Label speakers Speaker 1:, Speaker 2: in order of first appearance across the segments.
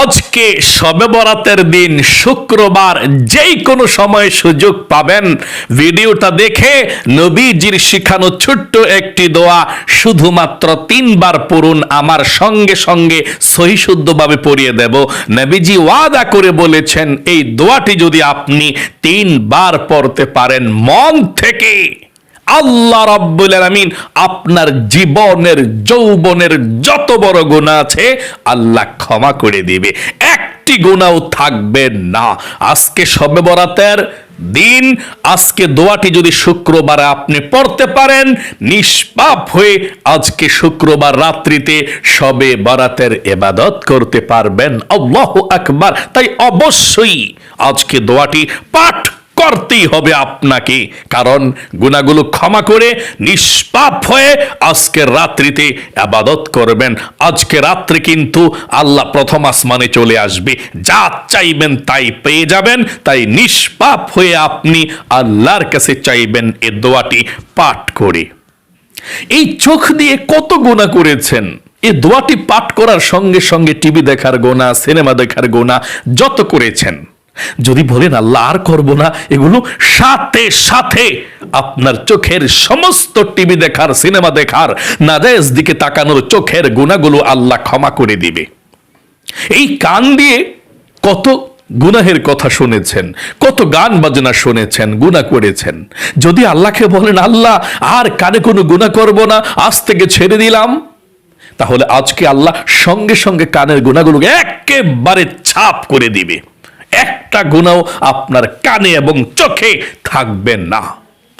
Speaker 1: আজকে সবে বরাতের দিন শুক্রবার যেই কোনো সময় সুযোগ পাবেন। ভিডিওটা দেখে নবীজির শিখানো ছোট্ট একটি দোয়া শুধুমাত্র তিনবার পড়ুন, আমার সঙ্গে সঙ্গে সহিশুদ্ধভাবে পড়িয়ে দেব। নবীজি ওয়াদা করে বলেছেন, এই দোয়াটি যদি আপনি তিনবার পড়তে পারেন, মন থেকে আল্লাহ রাব্বুল আলামিন আপনার জীবনের, যৌবনের যত বড় গুনাহ আছে, আল্লাহ ক্ষমা করে দিবে। একটি গুনাহও থাকবে না। আজকে সবে বরাতের দিন, আজকে দোয়াটি যদি শুক্রবারে আপনি পড়তে পারেন, নিষ্পাপ হয়ে আজকে শুক্রবার রাত্রিতে সবে বরাতের এবাদত করতে পারবেন। আল্লাহ আকবার। তাই অবশ্যই আজকে দোয়াটি পাঠ করতেই হবে আপনাকে। কারণ গুণাগুলো ক্ষমা করে নিষ্পাপ হয়ে আজকের রাত্রিতে আবাদত করবেন। আজকে রাত্রে কিন্তু আল্লাহ প্রথম আসমানে চলে আসবে। যা চাইবেন তাই পেয়ে যাবেন। তাই নিষ্পাপ হয়ে আপনি আল্লাহর কাছে চাইবেন এ দোয়াটি পাঠ করে। এই চোখ দিয়ে কত গোনা করেছেন। এই দোয়াটি পাঠ করার সঙ্গে সঙ্গে টিভি দেখার গোনা, সিনেমা দেখার গোনা, যত করেছেন। যদি বলেন, আল্লাহ আর করব না। এগুলো সাথে সাথে আপনার চোখের সমস্ত টিভি দেখার, সিনেমা দেখার, নাজায়েজ দিকে তাকানোর চোখের গুণাগুলো আল্লাহ ক্ষমা করে দিবে। এই কান দিয়ে কত গুনাহের কথা শুনেছেন, কত গান বাজনা শুনেছেন, গুনাহ করেছেন। যদি আল্লাহকে বলেন, আল্লাহ, আর কানে কোনো গুনাহ করব না, আজ থেকে ছেড়ে দিলাম, তাহলে আজকে আল্লাহ সঙ্গে সঙ্গে কানের গুণাগুলোকে একেবারে ছাপ করে দিবে। একটা গুণাও আপনার কানে এবং চোখে থাকবে না।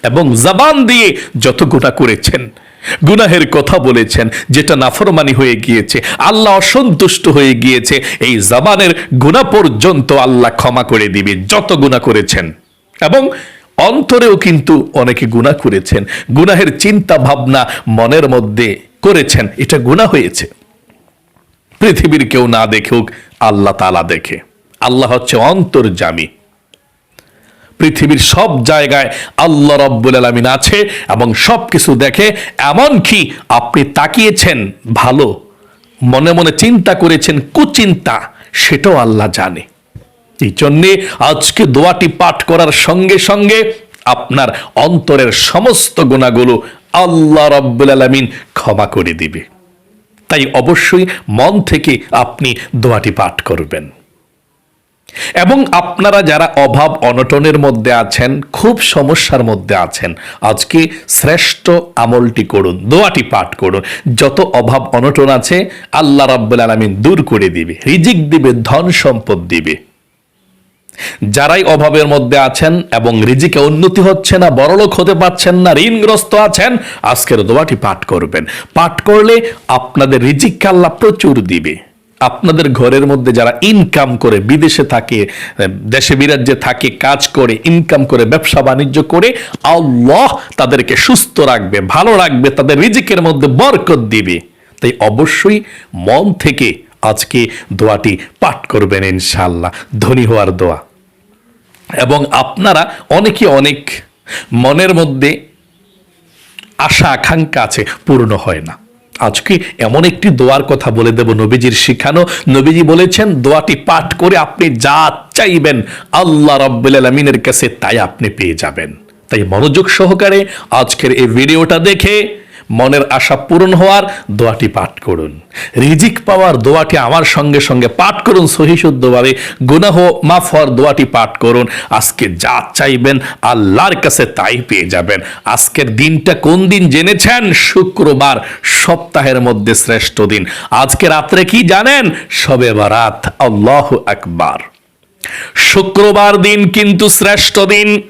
Speaker 1: এবং জবান দিয়ে যত গুণা করেছেন, গুনাহের কথা বলেছেন, যেটা নাফরমানি হয়ে গিয়েছে, আল্লাহ অসন্তুষ্ট হয়ে গিয়েছে, এই জবানের গুণা পর্যন্ত আল্লাহ ক্ষমা করে দিবে, যত গুণা করেছেন। এবং অন্তরেও কিন্তু অনেকে গুণা করেছেন, গুনাহের চিন্তা ভাবনা মনের মধ্যে করেছেন, এটা গুণা হয়েছে। পৃথিবীর কেউ না দেখুক আল্লাহ তালা দেখে। আল্লাহ হচ্ছে অন্তর্জামী। পৃথিবীর সব জায়গায় আল্লাহ রব্বুল আলমিন আছে এবং সব কিছু দেখে এমনকি আপনি তাকিয়েছেন ভালো, মনে মনে চিন্তা করেছেন, কুচিন্তা, সেটাও আল্লাহ জানে। এই জন্যে আজকে দোয়াটি পাঠ করার সঙ্গে সঙ্গে আপনার অন্তরের সমস্ত গুণাগুলো আল্লাহ রব্বুল আলমিন ক্ষমা করে দিবে। তাই অবশ্যই মন থেকে আপনি দোয়াটি পাঠ করবেন। এবং আপনারা যারা অভাব অনটনের মধ্যে আছেন, খুব সমস্যার মধ্যে আছেন, আজকে শ্রেষ্ঠ আমলটি করুন, দোয়াটি পাঠ করুন। যত অভাব অনটন আছে, আল্লাহ রাব্বুল আলমিন দূর করে দিবে, রিজিক দিবে, ধন সম্পদ দিবে। যারাই অভাবের মধ্যে আছেন এবং রিজিকে উন্নতি হচ্ছে না, বড়লোক হতে পারছেন না, ঋণগ্রস্ত আছেন, আজকের দোয়াটি পাঠ করবেন। পাঠ করলে আপনাদের রিজিককে আল্লাহ প্রচুর দিবে। আপনাদের ঘরের মধ্যে যারা ইনকাম করে, বিদেশে থাকে, দেশে বিরাজ্যে থাকে, কাজ করে ইনকাম করে, ব্যবসা বাণিজ্য করে, আল্লাহ তাদেরকে সুস্থ রাখবে, ভালো রাখবে, তাদের রিজিকের মধ্যে বরকত দিবে। তাই অবশ্যই মন থেকে আজকে দোয়াটি পাঠ করবেন ইনশাল্লাহ ধনী হওয়ার দোয়া। এবং আপনারা অনেকে অনেক মনের মধ্যে আশা, আকাঙ্ক্ষা আছে, পূর্ণ হয় না। আজকে এমন একটি দোয়ার কথা বলে দেব নবীজির শিখানো। নবীজি বলেছেন, দোয়াটি পাঠ করে আপনি যা চাইবেন আল্লাহ রব্বুল আলমিনের কাছে তাই আপনি পেয়ে যাবেন। তাই মনোযোগ সহকারে আজকের এই ভিডিওটা দেখে মনের আশা পূরণ হওয়ার দোয়াটি পাঠ করুন। রিজিক পাওয়ার দোয়াটি আমার সঙ্গে সঙ্গে পাঠ করুন। সহিশুদ্ধভাবে গুনাহ মাফ হওয়ার দোয়াটি পাঠ করুন। আজকে যা চাইবেন আল্লাহর কাছে তাই পেয়ে যাবেন। আজকের দিনটা কোন দিন জেনেছেন? শুক্রবার, সপ্তাহের মধ্যে শ্রেষ্ঠ দিন। আজকে রাত্রে কি জানেন? সবে বারাত। আল্লাহ আকবার। শুক্রবার দিন কিন্তু শ্রেষ্ঠ দিন।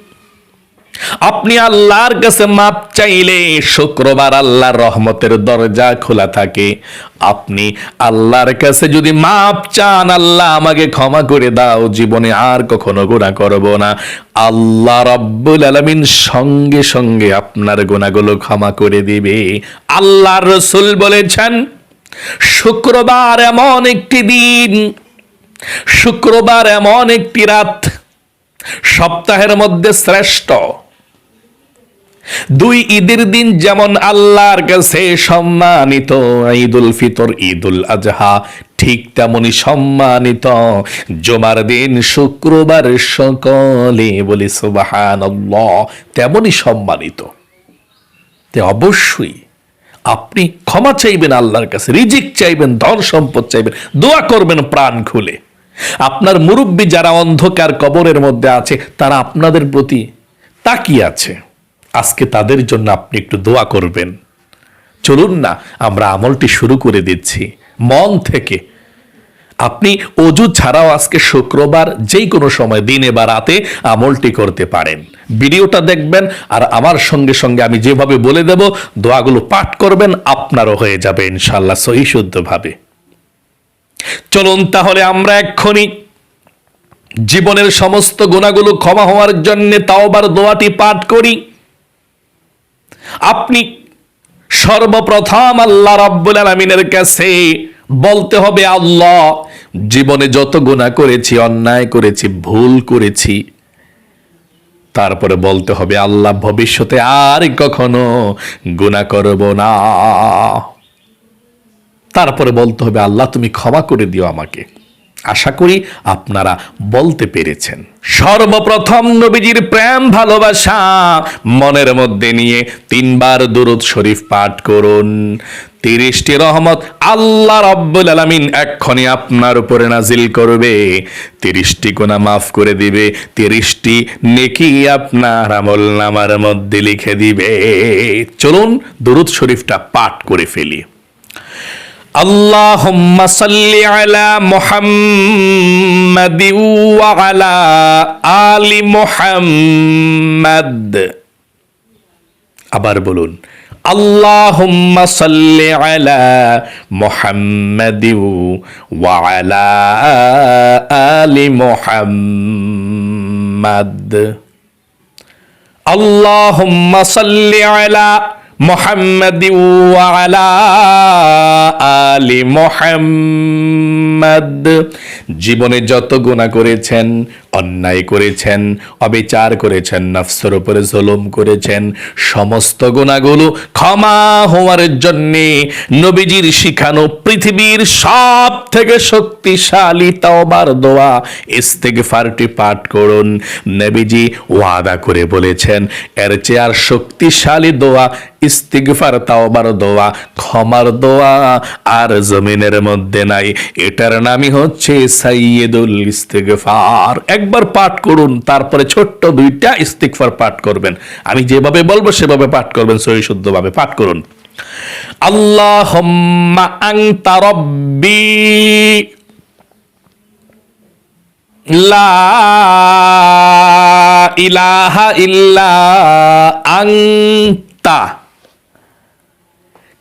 Speaker 1: আপনি আল্লাহর কাছে মাপ চাইলে শুক্রবার আল্লাহর রহমতের দরজা খোলা থাকে। আপনি আল্লাহর কাছে যদি মাপ চান, আল্লাহ আমাকে ক্ষমা করে দাও, জীবনে আর কখনো গুণা করব না। আল্লাহ রব্বুল আলমিন সঙ্গে সঙ্গে আপনার গুণাগুলো ক্ষমা করে দিবে। আল্লাহ রসুল বলেছেন, শুক্রবার এমন একটি দিন, শুক্রবার এমন একটি রাত, সপ্তাহের মধ্যে শ্রেষ্ঠ। দুই ঈদের দিন যেমন আল্লাহর কাছে সম্মানিত, ঈদুল ফিতর, ঈদুল আজহা, ঠিক তেমনি সম্মানিত। জমার দিন শুক্রবার সকলে বলি সুবাহান তেমনি সম্মানিত। অবশ্যই আপনি ক্ষমা চাইবেন আল্লাহর কাছে, রিজিক চাইবেন, ধন সম্পদ চাইবেন, দোয়া করবেন প্রাণ খুলে। আপনার মুরব্বী যারা অন্ধকার কবরের মধ্যে আছে, তারা আপনাদের প্রতি তাকিয়ে আছে। আজকে তাদের জন্য আপনি একটু দোয়া করবেন। চলুন না, আমরা আমলটি শুরু করে দিচ্ছি। মন থেকে। আপনি অজু ছাড়াও আজকে শুক্রবার যেই কোনো সময়, দিনে বা রাতে আমলটি করতে পারেন। ভিডিওটা দেখবেন আর আমার সঙ্গে সঙ্গে আমি যেভাবে বলে দেব, দোয়াগুলো পাঠ করবেন, আপনারও হয়ে যাবে ইনশাল্লাহ সহি শুদ্ধভাবে। চলুন তাহলে আমরা এক্ষুনি জীবনের সমস্ত গুণাগুলো ক্ষমা হওয়ার জন্য তাওবার দোয়াটি পাঠ করি। আপনি সর্বপ্রথম আল্লাহ রাব্বুল আলমিনের কাছে বলতে হবে, আল্লাহ, জীবনে যত গুণা করেছি, অন্যায় করেছি, ভুল করেছি, তারপরে বলতে হবে, আল্লাহ, ভবিষ্যতে আর কখনো গুণা করব না। তারপরে বলতে হবে, আল্লাহ, তুমি ক্ষমা করে দিও আমাকে। আশা করি আপনারা বলতে পেরেছেন। সর্বপ্রথম নবীজির প্রেম, ভালোবাসা মনের মধ্যে নিয়ে তিনবার দুরুদ শরীফ পাঠ করুন। তিরিশটি রহমত আল্লাহ রব্বুল আলমিন এক্ষণে আপনার উপরে নাজিল করবে। তিরিশটি কোনা মাফ করে দিবে। তিরিশটি নেকি আপনার আমল নামার মধ্যে লিখে দিবে। চলুন দুরুদ শরীফটা পাঠ করে ফেলি। اللهم صل على محمد وعلى آل محمد আবার বলুন اللهم صل على محمد وعلى آل محمد اللهم صل على محمد وعلى آل محمد জীবনে যত গুণা করেছেন অন্যায় করেছেন অবিচার করেছেন নফসের উপরে জুলুম করেছেন সমস্ত গুণাগুলো ক্ষমা হওয়ার জন্যে নবীজির শিখানো পৃথিবীর সব থেকে শক্তিশালী তাওবার দোয়া ইস্তেগফারটি পাঠ করুন নবীজি ওয়াদা করে বলেছেন এর চেয়ে আর শক্তিশালী দোয়া ইস্তিগফার তাওবার দোয়া, ক্ষমার দোয়া আর জমিনের মধ্যে নাই। এটার নামই হচ্ছে সাইয়েদুল ইস্তিগফার। একবার পাঠ করুন, তারপরে ছোট্ট দুইটা ইস্তিগফার পাঠ করবেন। আমি যেভাবে বলব, সেভাবে পাঠ করবেন সহি শুদ্ধভাবে পাঠ করুন। আল্লাহুম্মা আনতা রব্বি লা ইলাহা ইল্লা আনতা।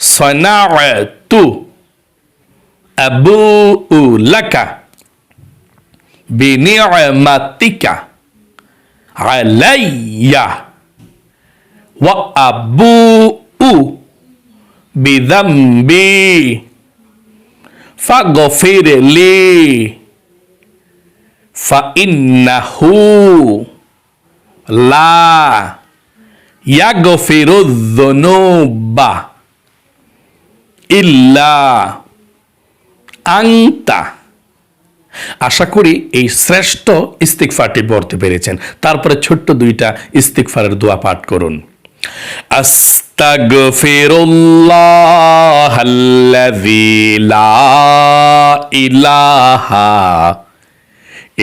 Speaker 1: শাররি মা صنعت أبوء لك بنعمتك علي وأبوء بذنبي فاغفر لي فإنه لا يغفر الذنوب ইল্লা আংতা আশা করি এই শ্রেষ্ঠ ইস্তিকফারটি পড়তে পেরেছেন। তারপরে ছোট্ট দুইটা ইস্তিকফারের দোয়া পাঠ করুন। আস্তাগফিরুল্লাহ আল্লাযী লা ইলাহা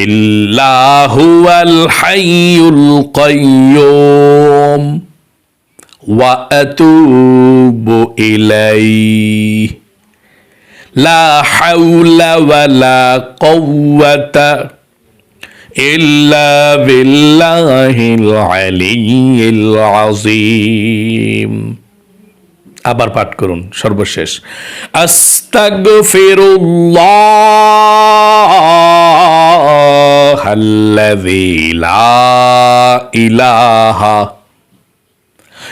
Speaker 1: ইল্লা হুয়াল হাইয়ুল কাইয়্যুম واتوب اليه لا حول ولا قوه إلا بالله العلي العظيم আবার পাঠ করুন সর্বশেষ আস্তাগফিরুল্লাহ আল্লাযী লা ইলাহা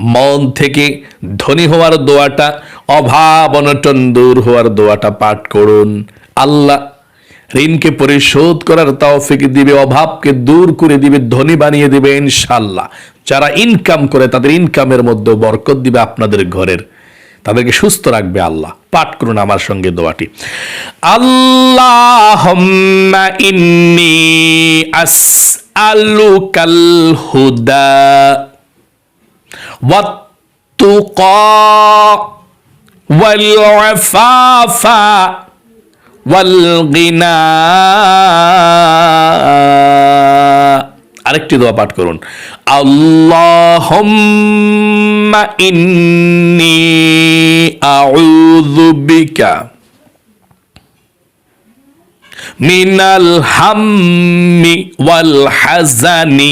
Speaker 1: মন থেকে ধনী হওয়ার দোয়াটা অভাব অনটন দূর হওয়ার দোয়াটা পাঠ করুন। আল্লাহ ঋণকে পরিশোধ করার তৌফিক দিবে, অভাবকে দূর করে দিবে, ধনী বানিয়ে দিবে ইনশাল্লাহ যারা ইনকাম করে তাদের ইনকামের মধ্যে বরকত দিবে আপনাদের ঘরের। তাদেরকে সুস্থ রাখবে আল্লাহ। পাঠ করুন আমার সঙ্গে দোয়াটি। আল্লাহ ইন্নি আস আলুকাল হুদা। والتقى والعفاف والغنى আরেকটি দোয়া পাঠ করুন আল্লাহুম্মা ইন্নি আউযু বিকা মিনাল হাম্মি ওয়াল হাজানি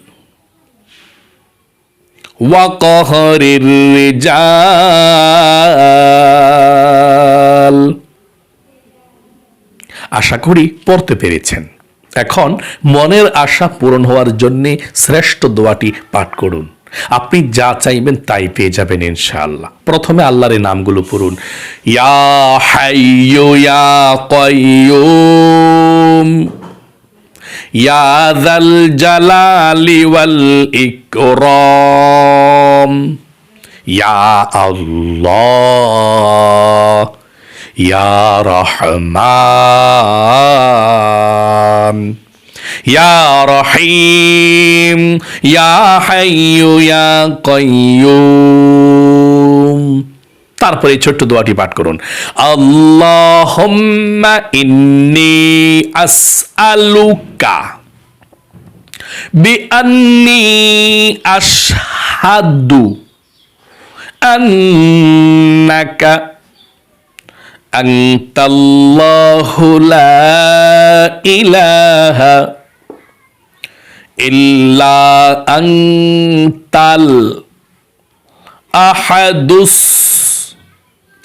Speaker 1: ওয়াকহরের রেজাল আশা করি পড়তে পেরেছেন। এখন মনের আশা পূরণ হওয়ার জন্যে শ্রেষ্ঠ দোয়াটি পাঠ করুন। আপনি যা চাইবেন তাই পেয়ে যাবেন ইনশাআল্লাহ। প্রথমে আল্লাহরের নামগুলো পড়ুন। ইয়া হাইয়ু ইয়া কাইয়ুম। ইয়া যাল জালালি ওয়াল ইকরাম ইয়া আল্লাহ ইয়া রহমান ইয়া রহিম ইয়া হাইয়ু ইয়া কাইয়ুম তারপরে ছোট্ট দোয়াটি পাঠ করুন। আল্লাহুম্মা ইন্নি আসআলুকা বিআন্নি আশহাদু আন্নাকা আনতাল্লাহু লা ইলাহা ইল্লা আনতাল আহাদুস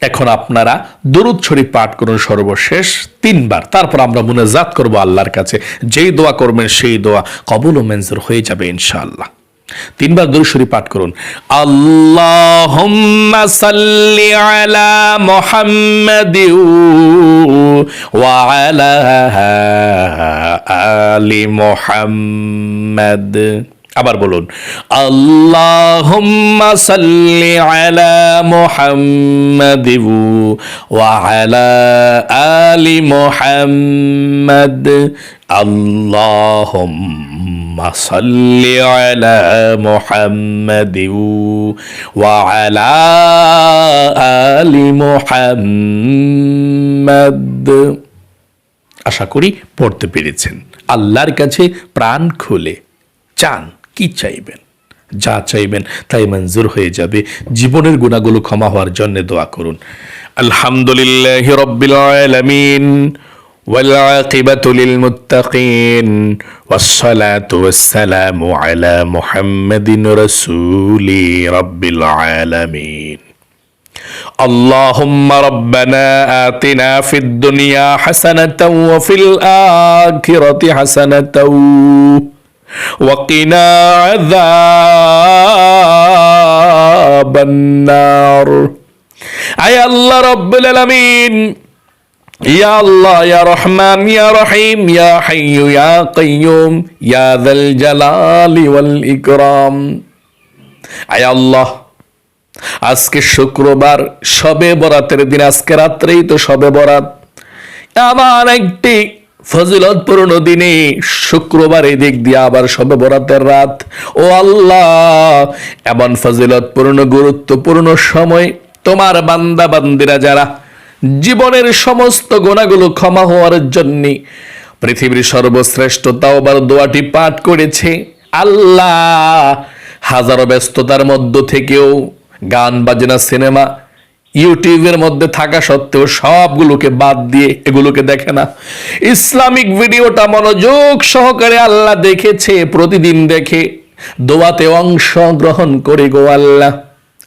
Speaker 1: এখন আপনারা দরুদ শরীফ পাঠ করুন সর্বশেষ তিনবার। তারপর আমরা মনে মুনাজাত করব আল্লাহর কাছে। যেই দোয়া করবেন সেই দোয়া কবুল ও মঞ্জুর হয়ে যাবে ইনশাআল্লাহ। তিনবার দরুদ শরীফ পাঠ করুন। আল্লাহুম্মা সাল্লি আলা মুহাম্মাদি ওয়া আলা আলি মুহাম্মাদ। আবার বলুন, আল্লাহুম্মা সাল্লি আলা মুহাম্মাদ ওয়া আলা আলি মুহাম্মাদ। আল্লাহুম্মা সাল্লি আলা মুহাম্মাদ ওয়া আলা আলি মুহাম্মাদ। আশা করি পড়তে পেরেছেন। আল্লাহর কাছে প্রাণ খুলে, চান। কি চাইবেন যা চাইবেন তাই মঞ্জুর হয়ে যাবে জীবনের গুণাগুলো ক্ষমা হওয়ার জন্য দোয়া করুন আলহামদুলিল্লাহ রব্বিল আলামিন والعاقبة للمتقين والصلاة والسلام على محمد رسول رب العالمين اللهم ربنا آتنا في الدنيا حسنة وفي الآخرة حسنة وقنا عذاب النار أي الله رب العالمين يا الله يا رحمن يا رحيم يا حي يا قيوم يا ذا الجلال والإكرام أي الله আজকে শুক্রবার সবে বরাতের দিন আজকে রাত্রেই তো সবে বরাত আবার একটি ফজিলতপূর্ণ দিনে শুক্রবার এই দিক দিয়ে আবার সবে বরাতের রাত। ও আল্লাহ, এমন ফজিলতপূর্ণ, গুরুত্বপূর্ণ সময় তোমার বান্দা বান্দিরা যারা জীবনের সমস্ত গোনাগুলো ক্ষমা হওয়ার জন্য পৃথিবীর সর্বশ্রেষ্ঠ তাওবার দোয়াটি পাঠ করেছে, আল্লাহ হাজারো ব্যস্ততার মধ্য থেকেও গান, বাজনা, সিনেমা ইউটিউবের মধ্যে থাকা সত্ত্বেও সবগুলোকে বাদ দিয়ে এগুলোকে দেখে না। ইসলামিক ভিডিওটা মনোযোগ সহকারে আল্লাহ দেখেছে, প্রতিদিন দেখে। দোয়াতে অংশগ্রহণ করে গো আল্লাহ।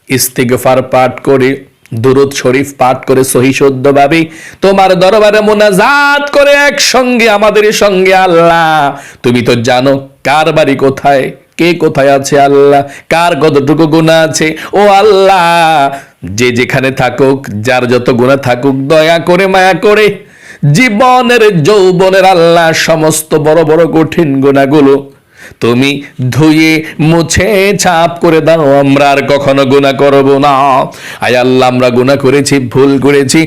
Speaker 1: ইস্তিগফার পাঠ করে, দুরুদ শরীফ পাঠ করে সহি শুদ্ধভাবে তোমার দরবারে মোনাজাত করে একসঙ্গে, আমাদের সঙ্গে আল্লাহ। তুমি তো জানো কার বাড়ি কোথায়। কে কোথায় আছে আল্লাহ? কার কতটুকু গুণা আছে? ও আল্লাহ, যে যেখানে থাকুক, যার যত গুণা থাকুক, দয়া করে, মায়া করে, জীবনের, যৌবনের, আল্লাহ, সমস্ত বড় বড় কঠিন গুণাগুলো তুমি ধুয়ে, মুছে, ছাপ করে দাও, আমরা আর কখনো গুণা করব না। আয় আল্লাহ, আমরা গুণা করেছি, ভুল করেছি,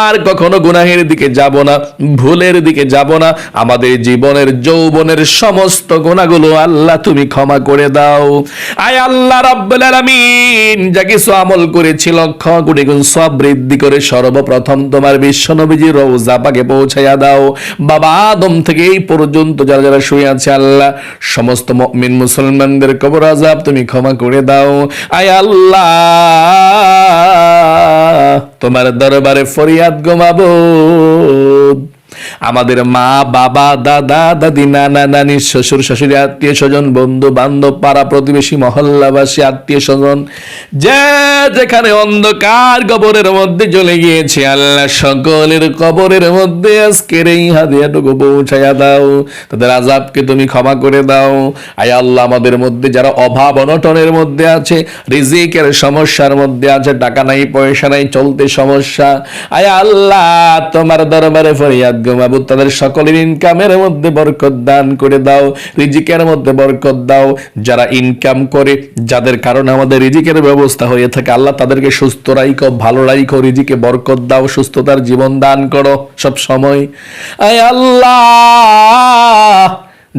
Speaker 1: আর কখনো গুনাহের দিকে যাব না, ভুলের দিকে যাব না। আমাদের জীবনের, যৌবনের সমস্ত গুণাগুলো আল্লাহ তুমি ক্ষমা করে দাও। আয় আল্লাহ, রাব্বুল আলামিন, যা কিছু আমল করেছি, লক্ষ কোটি গুণ সব বৃদ্ধি করে সর্বপ্রথম তোমার বিশ্ব নবীজি রওজা পাকে পৌঁছাইয়া দাও। বাবা, আদম থেকে এই পর্যন্ত যারা যারা শুয়ে আছে, আল্লাহ সমস্ত মমিন মুসলমানদের কবর আজাব তুমি ক্ষমা করে দাও। আয় আল্লাহ, তোমার দরবারে ফরিয়াদ গোমাবো আমাদের মা, বাবা, দাদা, দাদি, নানা, নানি, শ্বশুর, শাশুড়ি, আত্মীয় স্বজন, বন্ধু, বান্ধব, পাড়া প্রতিবেশী, মহল্লাবাসী, আত্মীয় স্বজন, যে যেখানে অন্ধকার কবরের মধ্যে চলে গিয়েছে, আল্লাহ সকলের কবরের মধ্যে আজকের এই হাদিয়াটুকু পৌঁছাইয়া দাও। তাদের আজাবকে তুমি ক্ষমা করে দাও। আয় আল্লাহ, আমাদের মধ্যে যারা অভাব, অনটনের মধ্যে আছে, রিজিকের সমস্যার মধ্যে আছে, টাকা নাই, পয়সা নাই, চলতে সমস্যা, আয় আল্লাহ, তোমার দরবারে ফরিয়াদ গো মাবুদ তাদের সকলের ইনকামের মধ্যে বরকত দান করে দাও, রিজিকের মধ্যে বরকত দাও। যারা ইনকাম করে, যাদের কারণে আমাদের রিজিকের ব্যবস্থা হয়ে থাকে, আল্লাহ তাদেরকে সুস্থ রাইখো, ভালো রাইখো, রিজিকে বরকত দাও, সুস্থতার জীবন দান করো সব সময়। আয় আল্লাহ!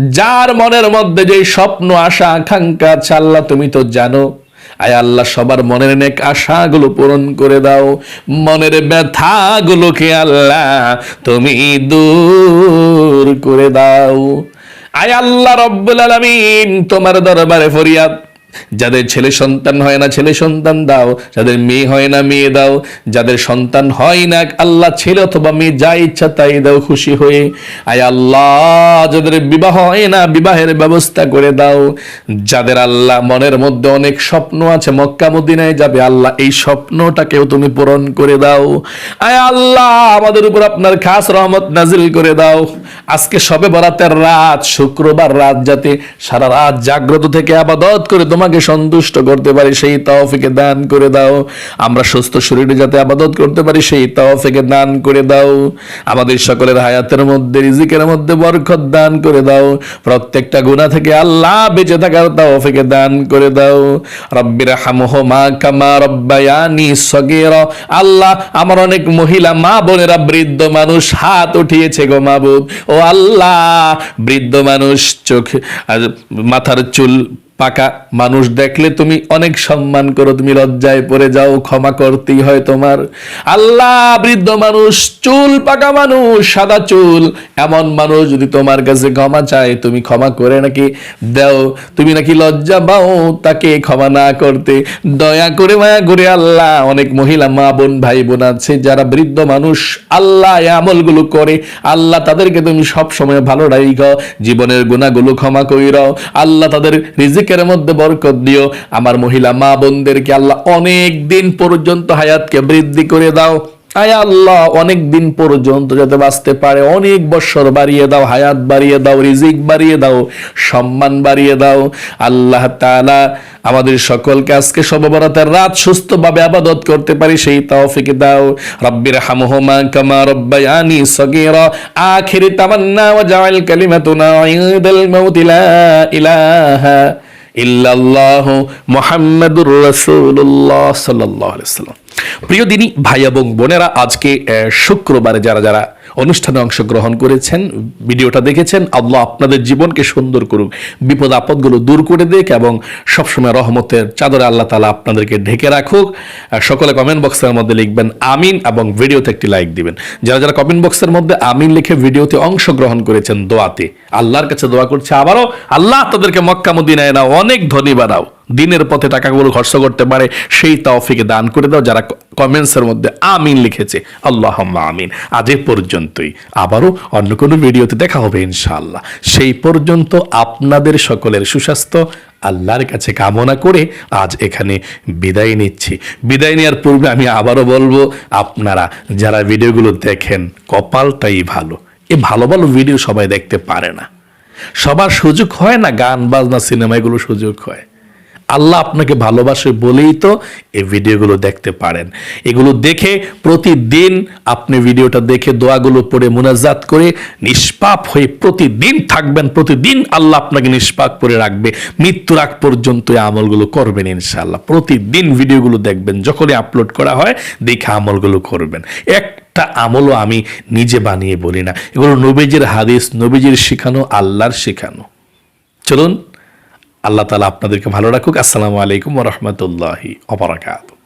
Speaker 1: যার মনের মধ্যে যে স্বপ্ন, আশা, আকাঙ্ক্ষা আছে, আল্লাহ তুমি তো জানো। আয় আল্লাহ, সবার মনের নেক আশাগুলো পূরণ করে দাও। মনের ব্যথাগুলোকে আল্লাহ তুমি দূর করে দাও। আয় আল্লাহ, রব্বুল আলামিন, তোমার দরবারে ফরিয়াদ যাদের ছেলে সন্তান হয় না, ছেলে সন্তান দাও। যাদের মেয়ে হয় না, মেয়ে দাও। যাদের সন্তান হয় না, আল্লাহ ছেলে অথবা মেয়ে যা ইচ্ছা তাই দাও, খুশি হয়ে। আয় আল্লাহ, যাদের বিবাহ হয় না, বিবাহের ব্যবস্থা করে দাও। যাদের আল্লাহ মনের মধ্যে অনেক স্বপ্ন আছে, মক্কা মদিনায় যাবে, আল্লাহ এই স্বপ্নটাকেও তুমি পূরণ করে দাও। আয় আল্লাহ, আমাদের উপর আপনার খাস রহমত নাজিল করে দাও। আজকে সবে বরাতের রাত, শুক্রবার রাত যাতে সারা রাত জাগ্রত থেকে আবাদত করে তোমাকে সন্তুষ্ট করতে পারি, সেই তৌফিকে দান করে দাও। আমরা সুস্থ শরীরে যাতে আবাদত করতে পারি, সেই তৌফিকে দান করে দাও। আমাদের সকলের হায়াতের মধ্যে, রিজিকের মধ্যে বরকত দান করে দাও। প্রত্যেকটা গুনাহ থেকে আল্লাহ বেঁচে থাকার তৌফিকে দান করে দাও। রব্বির হামহুমা কামা রব্বায়ানি সগীরা। আল্লাহ, আমার অনেক মহিলা, মা বোনেরা বৃদ্ধ মানুষ হাত উঠিয়েছে গো মাবুদ। ও আল্লাহ, বৃদ্ধ মানুষ চোখ মাথার চুল পাকা মানুষ দেখলে তুমি অনেক সম্মান করো, তুমি লজ্জায় পড়ে যাও, ক্ষমা করতেই হয় তোমার। আল্লাহ বৃদ্ধ মানুষ, চুল পাকা মানুষ, সাদা চুল, এমন মানুষ যদি তোমার কাছে ক্ষমা চায়, তুমি ক্ষমা করে নাকি দাও। তুমি নাকি লজ্জা পাও তাকে ক্ষমা না করতে। দয়া করে মায়া করে আল্লাহ, অনেক মহিলা মা বোন ভাই বোন আছে, যারা বৃদ্ধ মানুষ, আল্লাহ আমলগুলো করে। আল্লাহ তাদেরকে তুমি সব সময় ভালো রাখো জীবনের গুণাগুলো ক্ষমা কইরাও আল্লাহ তাদের রিজিকের মধ্যে বরকত দিও। আমার মহিলা মা বোনদেরকে আল্লাহ অনেক দিন পর্যন্ত হায়াতকে বৃদ্ধি করে দাও। আল্লাহ, অনেক দিন পর্যন্ত যাতে বাঁচতে পারে। অনেক বছর বাড়িয়ে দাও, হায়াত বাড়িয়ে দাও, রিজিক বাড়িয়ে দাও, সম্মান বাড়িয়ে দাও। আল্লাহ তাআলা আমাদের সকলকে আজকে সববরাতের রাত সুস্থভাবে আবাদত করতে পারি, সেই তৌফিক দাও। রব্বির হামহুমা কামা রব্বায়ানি সগীরা। আখিরি তামান্না ওয়া জাআল কালিমাতুনা লা ইলাহা ইল্লাল্লাহু মুহাম্মাদুর রাসূলুল্লাহ সাল্লাল্লাহু আলাইহি ওয়াসাল্লাম। প্রিয় দিনী, ভাই এবং বোনেরা, আজকে শুক্রবারে যারা যারা অনুষ্ঠানে অংশগ্রহণ করেছেন, ভিডিওটা দেখেছেন। আল্লাহ আপনাদের জীবনকে সুন্দর করুক, বিপদ আপদগুলো দূর করে দিক এবং সবসময় রহমতের চাদরে আল্লাহ তালা আপনাদেরকে ঢেকে রাখুক। সকলে কমেন্ট বক্সের মধ্যে লিখবেন, আমিন এবং ভিডিওতে একটি লাইক দিবেন। যারা যারা কমেন্ট বক্সের মধ্যে আমিন লিখে ভিডিওতে অংশগ্রহণ করেছেন দোয়াতে, আল্লাহর কাছে দোয়া করছে আবারও, আল্লাহ তাদেরকে মক্কা, মদিনায় অনেক ধনী বানাও দিনের পথে টাকাগুলো খরচ করতে পারে, সেই তৌফিকে দান করে দাও যারা কমেন্টসের মধ্যে আমিন লিখেছে। আল্লাহ আমিন। আজ এ পর্যন্তই। আবারও অন্য কোনো ভিডিওতে দেখা হবে ইনশাআল্লাহ। সেই পর্যন্ত আপনাদের সকলের সুস্বাস্থ্য, আল্লাহর কাছে কামনা করে আজ এখানে বিদায় নিচ্ছি। বিদায় নেওয়ার পূর্বে আমি আবারও বলব, আপনারা যারা ভিডিওগুলো দেখেন, কপালটাই ভালো। এ ভালো ভালো ভিডিও সবাই দেখতে পারে না। সবার সুযোগ হয় না গান, বাজনা সিনেমা এগুলো সুযোগ হয়। আল্লাহ আপনাকে ভালোবাসে বলেই তো এই ভিডিওগুলো দেখতে পারেন। এগুলো দেখে প্রতিদিন আপনি ভিডিওটা দেখে দোয়াগুলো পড়ে মোনাজাত করে নিষ্পাপ হয়ে প্রতিদিন থাকবেন, প্রতিদিন আল্লাহ আপনাকে নিষ্পাপ করে রাখবে। মৃত্যুর আগ পর্যন্ত এই আমলগুলো করবেন ইনশাআল্লাহ। প্রতিদিন ভিডিওগুলো দেখবেন, যখনই আপলোড করা হয় দেখে আমলগুলো করবেন। একটা আমলও আমি নিজে বানিয়ে বলি না। এগুলো নবীজির হাদিস, নবীজির শেখানো, আল্লাহর শেখানো। চলুন আল্লাহ তালা আপনাদেরকে ভালো রাখুক। আসসালামু আলাইকুম রহমতুল্লাহি অপরাকাত